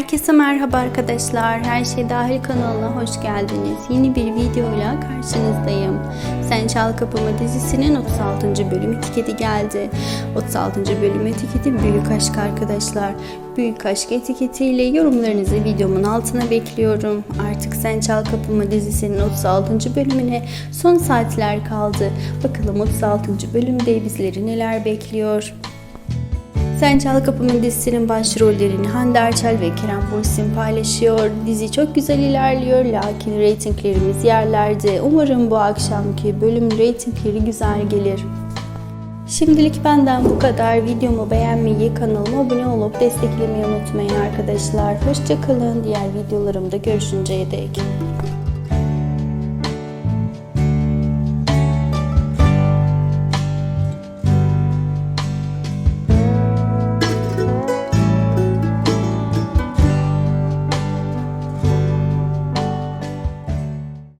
Herkese merhaba arkadaşlar. Her şey dahil kanalına hoş geldiniz. Yeni bir videoyla karşınızdayım. Sen Çal Kapımı dizisinin 36. bölüm etiketi geldi. 36. bölüm etiketi büyük aşk arkadaşlar. Büyük aşk etiketiyle yorumlarınızı videomun altına bekliyorum. Artık Sen Çal Kapımı dizisinin 36. bölümüne son saatler kaldı. Bakalım 36. bölümde bizleri neler bekliyor. Sen Çal Kapımın dizisinin başrollerini Hande Erçel ve Kerem Bürsin paylaşıyor. Dizi çok güzel ilerliyor lakin reytinglerimiz yerlerde. Umarım bu akşamki bölüm reytingleri güzel gelir. Şimdilik benden bu kadar. Videomu beğenmeyi, kanalıma abone olup desteklemeyi unutmayın arkadaşlar. Hoşçakalın. Diğer videolarımda görüşünceye dek.